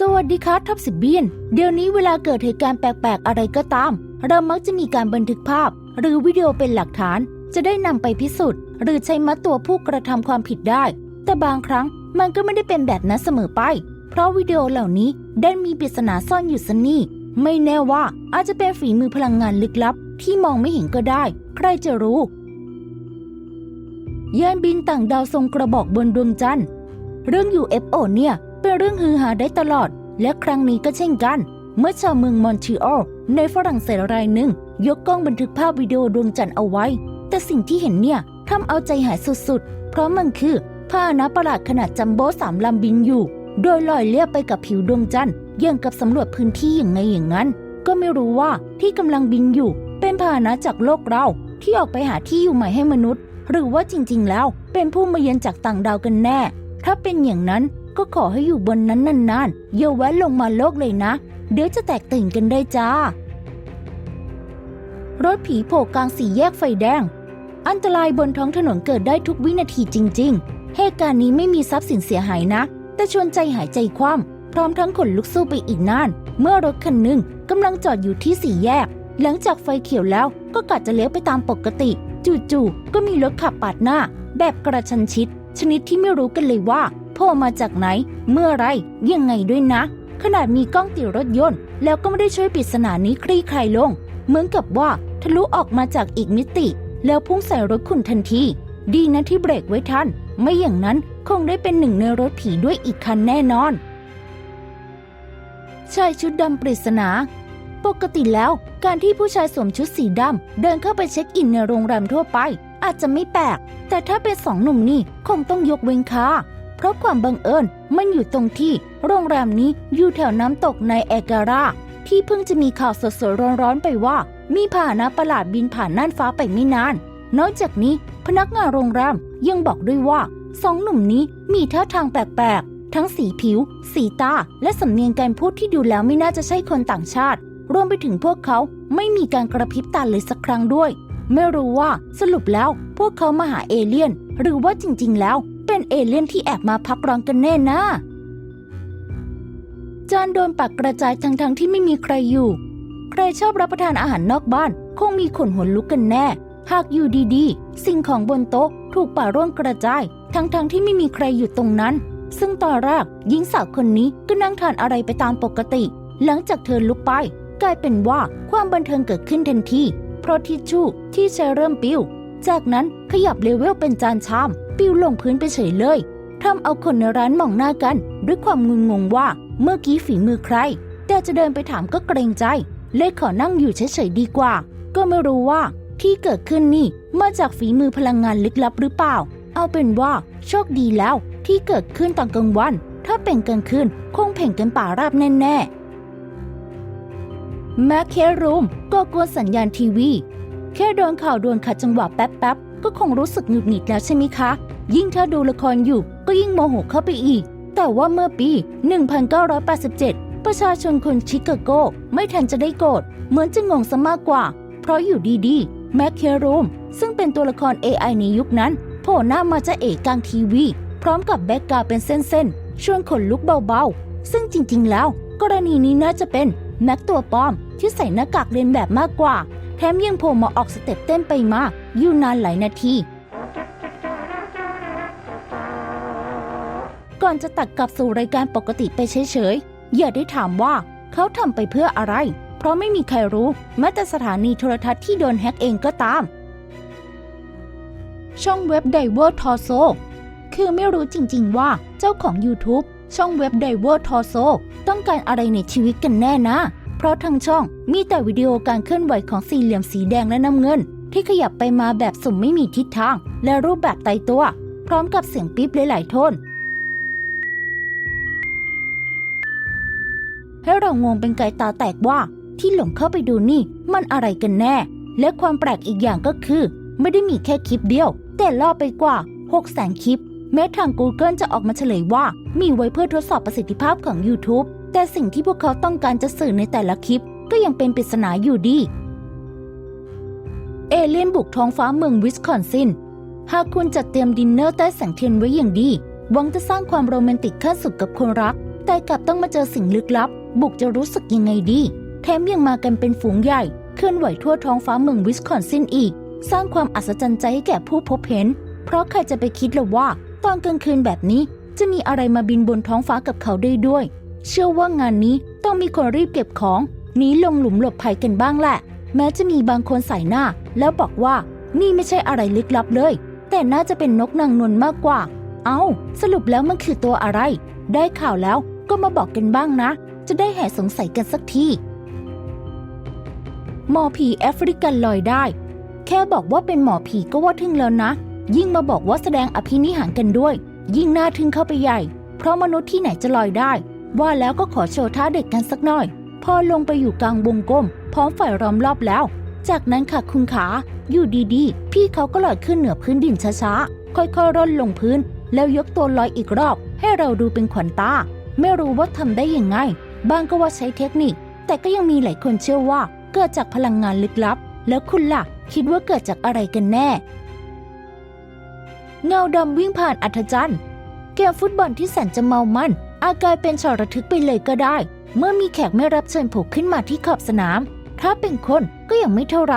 สวัสดีครับท็อปสิบเบียน เดี๋ยวนี้เวลาเกิดเหตุการณ์แปลกๆ อะไรก็ตาม เรามักจะมีการบันทึกภาพ หรือวิดีโอเป็นหลักฐาน จะได้นำไปพิสูจน์ หรือใช้มัดตัวผู้กระทำความผิดได้ แต่บางครั้งมันก็ไม่ได้เป็นแบบนั้นเสมอไป เพราะวิดีโอเหล่านี้ได้มีปริศนาซ่อนอยู่สนี่ ไม่แน่ว่าอาจจะเป็นฝีมือพลังงานลึกลับ ที่มองไม่เห็นก็ได้ ใครจะรู้ยานบินต่างดาวทรงกระบอกบนดวงจันทร์ เรื่อง UFO เนี่ย เป็นเรื่องฮือฮาได้ตลอด และครั้งนี้ก็เช่นกัน เมื่อชาวเมืองมอนทรีออลในฝรั่งเศสรายหนึ่ง ยกกล้องบันทึกภาพวิดีโอดวงจันทร์เอาไว้ แต่สิ่งที่เห็นเนี่ยทำเอาใจหายสุดๆ เพราะมันคือพาหนะประหลาดขนาดจัมโบ้สามลำบินอยู่ โดยลอยเลียบไปกับผิวดวงจันทร์ย่างกับสำรวจพื้นที่อย่างไงอย่างนั้น ก็ไม่รู้ว่าที่กำลังบินอยู่ เป็นพาหนะจากโลกเราที่ออกไปหาที่อยู่ใหม่ให้มนุษย์ หรือว่าจริงๆ แล้วเป็นผู้มาเยือนจากต่างดาวกันแน่ ถ้าเป็นอย่างนั้น ก็ขอให้อยู่บนนั้นนานๆอย่าแวะลงมาโลกเลยนะ เดี๋ยวจะแตกตื่นกันได้จ้า รถผีโผล่กลางสี่แยกไฟแดง อันตรายบนท้องถนนเกิดได้ทุกวินาทีจริง ๆ เหตุการณ์นี้ไม่มีทรัพย์สินเสียหายนะ แต่ชวนใจหายใจคว่ำพร้อมทั้งขนลุกสู้ไปอีกนาน เมื่อรถคันหนึ่งกำลังจอดอยู่ที่สี่แยก หลังจากไฟเขียวแล้วก็กะจะเลี้ยวไปตามปกติ จู่ๆก็มีรถขับปาดหน้า แบบกระชันชิด ชนิดที่ไม่รู้กันเลยว่า โผล่มาจากไหน เมื่อไรยังไงด้วยนะ ขนาดมีกล้องติดรถยนต์ แล้วก็ไม่ได้ช่วยปริศนานี้คลี่คลายลง เหมือนกับว่าทะลุออกมาจากอีกมิติ แล้วพุ่งใส่รถคุณทันที ดีนะที่เบรกไว้ทัน ไม่อย่างนั้นคงได้เป็นหนึ่งในรถผีด้วยอีกคันแน่นอนชายชุดดำปริศนา ปกติแล้ว การที่ผู้ชายสวมชุดสีดำเดินเข้าไปเช็คอินในโรงแรมทั่วไป อาจจะไม่แปลก แต่ถ้าเป็นสองหนุ่มนี่คงต้องยกเว้นค่ะ ราะความบังเอิญมันอยู่ตรงที่โรงแรมนี้อยู่แถวน้ำตกในแอการา ที่เพิ่งจะมีข่าวสดๆร้อนๆไปว่า มีพาหนะประหลาดบินผ่านน่านฟ้าไปไม่นาน นอกจากนี้พนักงานโรงแรมยังบอกด้วยว่าสองหนุ่มนี้มีท่าทางแปลกๆ ทั้งสีผิว สีตา และสำเนียงการพูดที่ดูแล้วไม่น่าจะใช่คนต่างชาติ รวมไปถึงพวกเขาไม่มีการกระพริบตาเลยสักครั้งด้วย ไม่รู้ว่าสรุปแล้วพวกเขามาหาเอเลี่ยน หรือว่าจริงๆ แล้ว เป็นเอเลี่ยนที่แอบมาพักร้อนกันแน่นะ จานโดนปักกระจายทั้งๆที่ไม่มีใครอยู่ ใครชอบรับประทานอาหารนอกบ้าน คงมีขนหัวลุกกันแน่ หากอยู่ดีๆ สิ่งของบนโต๊ะถูกป่าร่วงกระจาย ทั้งๆที่ไม่มีใครอยู่ตรงนั้น ซึ่งตอนแรกหญิงสาวคนนี้ก็นั่งทานอะไรไปตามปกติ หลังจากเธอลุกไป กลายเป็นว่าความบันเทิงเกิดขึ้นทันทีเพราะทิชชู่ที่ใช้เริ่มปิ้ว จากนั้นขยับเลเวลเป็นจานชาม ปิ้วลงพื้นไปเฉยเลยทำเอาคนในร้านมองหน้ากัน ด้วยความงุนงงว่าเมื่อกี้ฝีมือใคร แต่จะเดินไปถามก็เกรงใจ เลยขอนั่งอยู่เฉยๆดีกว่า ก็ไม่รู้ว่าที่เกิดขึ้นนี่มาจากฝีมือพลังงานลึกลับหรือเปล่า เอาเป็นว่าโชคดีแล้วที่เกิดขึ้นตอนกลางวัน ถ้าเป็นกลางคืนคงเพ่งกันป่าราบแน่ๆแม้แค่รูมก็กวนสัญญาณทีวี แค่โดนข่าวด่วนขัดจังหวะแป๊บๆ ก็คงรู้สึกหงุดหงิดแล้วใช่ไหมคะ ยิ่งถ้าดูละครอยู่ก็ยิ่งโมโหเข้าไปอีก แต่ว่าเมื่อปี 1987 ประชาชนคนชิคาโก ไม่ทันจะได้โกรธเหมือนจะงงซะมากกว่า เพราะอยู่ดีๆ แมคเครูมซึ่งเป็นตัวละคร AI ในยุคนั้นโผล่หน้ามาจะเอกกลางทีวี พร้อมกับแบ็กกราวเป็นเส้นๆ ชวนขนลุกเบาๆ ซึ่งจริงๆแล้ว กรณีนี้น่าจะเป็นแม็กตัวปลอมที่ใส่หน้ากากเลียนแบบมากกว่า มยังโผล่มาออกสเต็ปเต้นไปมาอยู่นานหลายนาที ก่อนจะตัดกลับสู่รายการปกติไปเฉยๆ อย่าได้ถามว่าเขาทำไปเพื่ออะไร เพราะไม่มีใครรู้แม้แต่สถานีโทรทัศน์ที่โดนแฮ็กเองก็ตาม ช่องเว็บ d i v e r t o r s o คือไม่รู้จริงๆว่าเจ้าของ YouTube ช่องเว็บ d i v e r t o r s o ต้องการอะไรในชีวิตกันแน่นะ ราะทางช่องมีแต่วิดีโอการเคลื่อนไหวของสี่เหลี่ยมสีแดงและน้ำเงิน ที่ขยับไปมาแบบสุ่มไม่มีทิศทาง และรูปแบบตายตัว พร้อมกับเสียงปี๊บหลายๆโทนให้เรางงเป็นไก่ตาแตกว่า ที่หลงเข้าไปดูนี่มันอะไรกันแน่ และความแปลกอีกอย่างก็คือ ไม่ได้มีแค่คลิปเดียว แต่ล่อไปกว่า6แสนคลิป แม้ทาง Google จะออกมาเฉลยว่ามีไว้เพื่อทดสอบประสิทธิภาพของ YouTube แต่สิ่งที่พวกเขาต้องการจะสื่อในแต่ละคลิป ก็ยังเป็นปริศนาอยู่ดี เอเลี่ยนบุกท้องฟ้าเมืองวิสคอนซิน หากคุณจัดเตรียมดินเนอร์ใต้แสงเทียนไว้อย่างดีหวังจะสร้างความโรแมนติกขั้นสุดกับคนรัก แต่กลับต้องมาเจอสิ่งลึกลับ บุกจะรู้สึกยังไงดี แถมยังมากันเป็นฝูงใหญ่ เคลื่อนไหวทั่วท้องฟ้าเมืองวิสคอนซินอีก สร้างความอัศจรรย์ใจให้แก่ผู้พบเห็น เพราะใครจะไปคิดล่ะว่า ตอนกลางคืนแบบนี้จะมีอะไรมาบินบนท้องฟ้ากับเขาได้ด้วย เชื่อว่างานนี้ต้องมีคนรีบเก็บของหนีลงหลุมหลบภัยกันบ้างแหละ แม้จะมีบางคนใส่หน้า แล้วบอกว่านี่ไม่ใช่อะไรลึกลับเลย แต่น่าจะเป็นนกนางนวลมากกว่า เอา้า สรุปแล้วมันคือตัวอะไร ได้ข่าวแล้วก็มาบอกกันบ้างนะ จะได้แห่สงสัยกันสักทีหมอผีแอฟริกันลอยได้ แค่บอกว่าเป็นหมอผีก็ว่าทึ่งแล้วนะ ยิ่งมาบอกว่าแสดงอภินิหารกันด้วย ยิ่งน่าทึ่งเข้าไปใหญ่ เพราะมนุษย์ที่ไหนจะลอยได้ ว่าแล้วก็ขอโชว์ท่าเด็กกันสักหน่อย พอลงไปอยู่กลางวงกลม พร้อมฝ่ายล้อมรอบแล้ว จากนั้นค่ะคุณขาอยู่ดีๆ พี่เขาก็ลอยขึ้นเหนือพื้นดินช้าๆ ค่อยๆร่นลงพื้น แล้วยกตัวลอยอีกรอบ ให้เราดูเป็นขวัญตา ไม่รู้ว่าทำได้ยังไงบางก็ว่าใช้เทคนิค แต่ก็ยังมีหลายคนเชื่อว่าเกิดจากพลังงานลึกลับ แล้วคุณล่ะ คิดว่าเกิดจากอะไรกันแน่ เงาดำวิ่งผ่านอัธจันทร์เกมฟุตบอลที่แสนจะเมามัน อาจกลายเป็นฉากระทึกไปเลยก็ได้ เมื่อมีแขกไม่รับเชิญโผล่ขึ้นมาที่ขอบสนาม ถ้าเป็นคนก็ยังไม่เท่าไร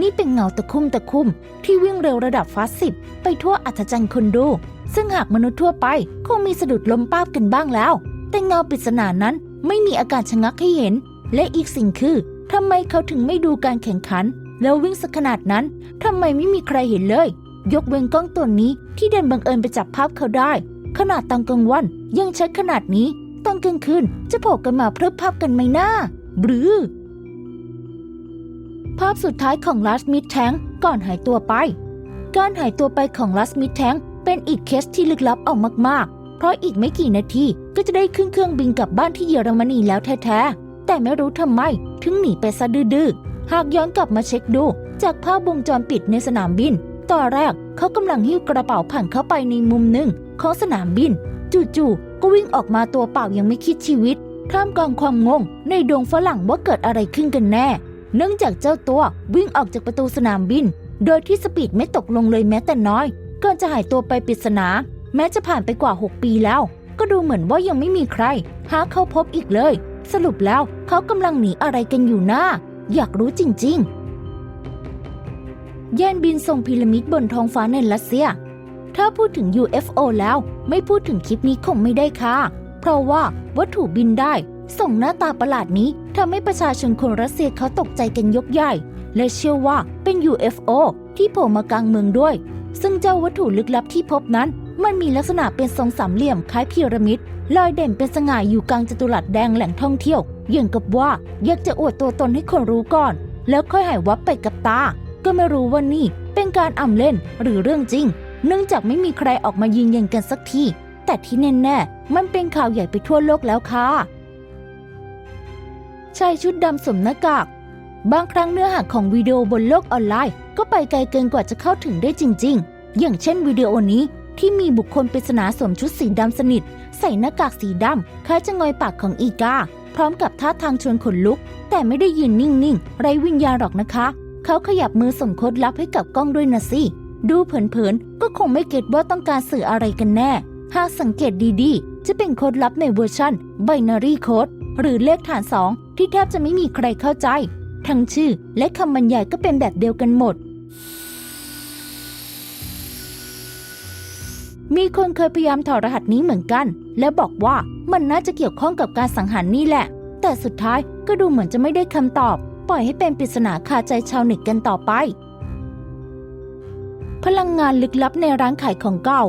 นี่เป็นเงาตะคุ่มตะคุ่มที่วิ่งเร็วระดับฟาสิบไปทั่วอัศจรรย์คนดู ซึ่งหากมนุษย์ทั่วไปคงมีสะดุดล้มป้าบกันบ้างแล้ว แต่เงาปริศนานั้นไม่มีอาการชะงักให้เห็น และอีกสิ่งคือทำไมเขาถึงไม่ดูการแข่งขัน แล้ววิ่งสักขนาดนั้นทำไมไม่มีใครเห็นเลย ยกเว้นกล้องตัวนี้ที่เดินบังเอิญไปจับภาพเขาได้ ขนาดตอนกลางวันยังชัดขนาดนี้ตอนกลางคืนจะโผล่กันมาเพิ่มภาพกันไหมหน้าหรือ ภาพสุดท้ายของลัสมิดแทงก่อนหายตัวไป การหายตัวไปของลัสมิดแทงเป็นอีกเคสที่ลึกลับออกมากๆ เพราะอีกไม่กี่นาทีก็จะได้ขึ้นเครื่องบินกลับบ้านที่เยอรมนีแล้วแท้ๆ แต่ไม่รู้ทำไมถึงหนีไปซะดื้อๆ หากย้อนกลับมาเช็คดู จากภาพวงจรปิดในสนามบิน ตอนแรกเขากำลังหิ้วกระเป๋าผ่านเข้าไปในมุมหนึ่งของสนามบิน จู่ๆก็วิ่งออกมาตัวเปล่ายังไม่คิดชีวิตท่ามกลางความงงในดวงฝรั่งว่าเกิดอะไรขึ้นกันแน่ เนื่องจากเจ้าตัววิ่งออกจากประตูสนามบิน โดยที่สปีดไม่ตกลงเลยแม้แต่น้อยก่อนจะหายตัวไปปริศนา แม้จะผ่านไปกว่า 6 ปีแล้ว ก็ดูเหมือนว่ายังไม่มีใคร หาเขาพบอีกเลย สรุปแล้วเขากำลังหนีอะไรกันอยู่นะอยากรู้จริง ๆ ย่นบินส่งพีระมิดบนท้องฟ้าในรัสเซีย ถ้าพูดถึง UFO แล้วไม่พูดถึงคลิปนี้คงไม่ได้ค่ะ เพราะว่าวัตถุบินได้ ส่งหน้าตาประหลาดนี้ทำให้ประชาชนคนรัสเซียเขาตกใจกันยกใหญ่ และเชื่อว่าเป็น UFO ที่โผล่มากลางเมืองด้วย ซึ่งเจ้าวัตถุลึกลับที่พบนั้น มันมีลักษณะเป็นทรงสามเหลี่ยมคล้ายพีระมิดลอยเด่นเป็นสง่าอยู่กลางจัตุรัสแดงแหล่งท่องเที่ยวอย่างกับว่าอยากจะอวดตัวตนให้คนรู้ก่อน แล้วค่อยหายวับไปกับตา ก็ไม่รู้ว่านี่เป็นการอ่ำเล่นหรือเรื่องจริง เนื่องจากไม่มีใครออกมายืนยันกันสักที แต่ที่แน่ๆมันเป็นข่าวใหญ่ไปทั่วโลกแล้วค่ะชายชุดดำสวมหน้ากาก บางครั้งเนื้อหาของวิดีโอบนโลกออนไลน์ ก็ไปไกลเกินกว่าจะเข้าถึงได้จริง ๆ อย่างเช่นวิดีโอนี้ที่มีบุคคลปริศนาสวมชุดสีดำสนิท ใส่หน้ากากสีดำคล้ายจะงอยปากของอีกา พร้อมกับท่าทางชวนขนลุก แต่ไม่ได้ยืนนิ่งๆ ไร้วิญญาณหรอกนะคะ เขาขยับมือส่งโค้ดลับให้กับกล้องด้วยนะสิ ดูเผินๆ ก็คงไม่เก็ตว่าต้องการสื่ออะไรกันแน่ หากสังเกตดีๆ จะเป็นโค้ดลับในเวอร์ชัน binary code หรือเลขฐาน 2 ที่แทบจะไม่มีใครเข้าใจ ทั้งชื่อและคำบรรยายก็เป็นแบบเดียวกันหมด มีคนเคยพยายามถอดรหัสนี้เหมือนกัน และบอกว่ามันน่าจะเกี่ยวข้องกับการสังหารนี่แหละ แต่สุดท้ายก็ดูเหมือนจะไม่ได้คำตอบ ปล่อยให้เป็นปริศนาคาใจชาวเน็ตกันต่อไป พลังงานลึกลับในร้านขายของเก่า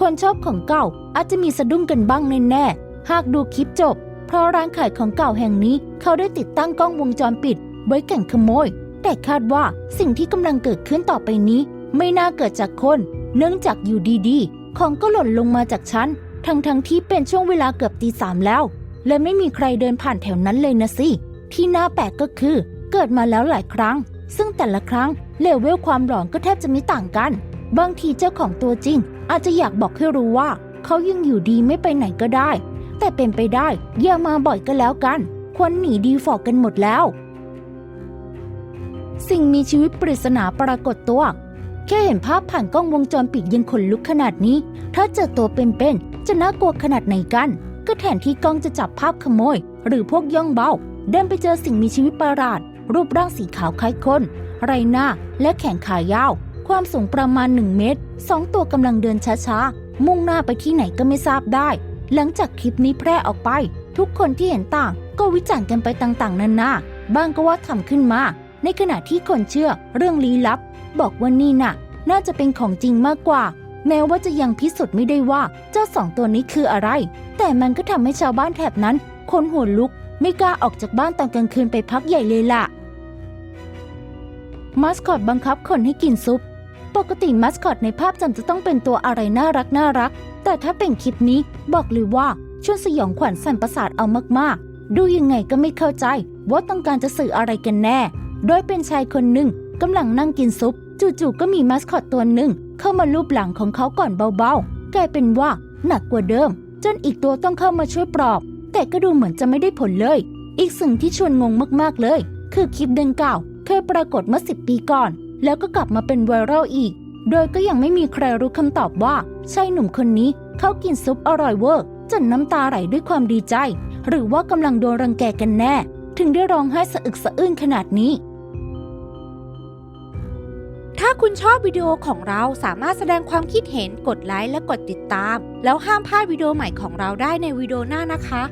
คนชอบของเก่าอาจจะมีสะดุ้งกันบ้างแน่ๆหากดูคลิปจบ เพราะร้านขายของเก่าแห่งนี้ เขาได้ติดตั้งกล้องวงจรปิด ไว้แกันขโมย แต่คาดว่าสิ่งที่กำลังเกิดขึ้นต่อไปนี้ ไม่น่าเกิดจากคน เนื่องจากอยู่ดีๆ ของก็หล่นลงมาจากชั้น ทั้งๆทที่เป็นช่วงเวลาเกือบตีสามแล้ว และไม่มีใครเดินผ่านแถวนั้นเลยนะสิ ที่น่าแปลกก็คือ เกิดมาแล้วหลายครั้ง ซึ่งแต่ละครั้งเลเวลความหลอนก็แทบจะไม่ต่างกัน บางทีเจ้าของตัวจริง อาจจะอยากบอกให้รู้ว่า เขายังอยู่ดีไม่ไปไหนก็ได้ แต่เป็นไปได้อย่ามาบ่อยก็แล้วกัน ควรหนีดีฟอกกันหมดแล้ว สิ่งมีชีวิตปริศนาปรากฏตัวแค่เห็นภาพผ่านกล้องวงจรปิดยังขนลุกขนาดนี้ ถ้าเจอตัวเป็นๆ จะน่ากลัวขนาดไหนกัน ก็แทนที่กล้องจะจับภาพขโมย หรือพวกย่องเบา เดินไปเจอสิ่งมีชีวิตประหลาด รูปร่างสีขาวคล้ายคน ไรหน้าและแขนขายาว ความสูงประมาณ 1 เมตรสองตัวกำลังเดินช้าๆ มุ่งหน้าไปที่ไหนก็ไม่ทราบได้ หลังจากคลิปนี้แพร่ออกไป ทุกคนที่เห็นต่างก็วิจารณ์กันไปต่างๆ นานาบางก็ว่าทำขึ้นมา ในขณะที่คนเชื่อเรื่องลี้ลับ บอกว่านี่น่ะ น่าจะเป็นของจริงมากกว่า แม้ว่าจะยังพิสูจน์ไม่ได้ว่าเจ้าสองตัวนี้คืออะไร แต่มันก็ทำให้ชาวบ้านแถบนั้นคนหัวลุก ไม่กล้าออกจากบ้านตอนกลางคืนไปพักใหญ่เลยล่ะมาสคอตบังคับคนให้กินซุป ปกติมาสคอตในภาพจำจะต้องเป็นตัวอะไรน่ารักน่ารัก แต่ถ้าเป็นคลิปนี้บอกเลยว่าชวนสยองขวัญสั่นประสาทเอามากๆ ดูยังไงก็ไม่เข้าใจ ว่าต้องการจะสื่ออะไรกันแน่ โดยเป็นชายคนหนึ่งกำลังนั่งกินซุป จู่ๆก็มีมาสคอตตัวหนึ่งเข้ามาลูบหลังของเขาก่อนเบาๆ กลายเป็นว่าหนักกว่าเดิม จนอีกตัวต้องเข้ามาช่วยปลอบ แต่ก็ดูเหมือนจะไม่ได้ผลเลย อีกสิ่งที่ชวนงงมากๆเลย คือคลิปดังกล่าวเคยปรากฏเมื่อ10 ปีก่อน แล้วก็กลับมาเป็นไวรัลอีก โดยก็ยังไม่มีใครรู้คำตอบว่าชายหนุ่มคนนี้เขากินซุปอร่อยเวอร์จนน้ำตาไหลด้วยความดีใจ หรือว่ากำลังโดนรังแกกันแน่ ถึงได้ร้องไห้สะอึกสะอื้นขนาดนี้ ถ้าคุณชอบวิดีโอของเราสามารถแสดงความคิดเห็นกดไลค์และกดติดตาม แล้วห้ามพลาดวิดีโอใหม่ของเราได้ในวิดีโอหน้านะคะ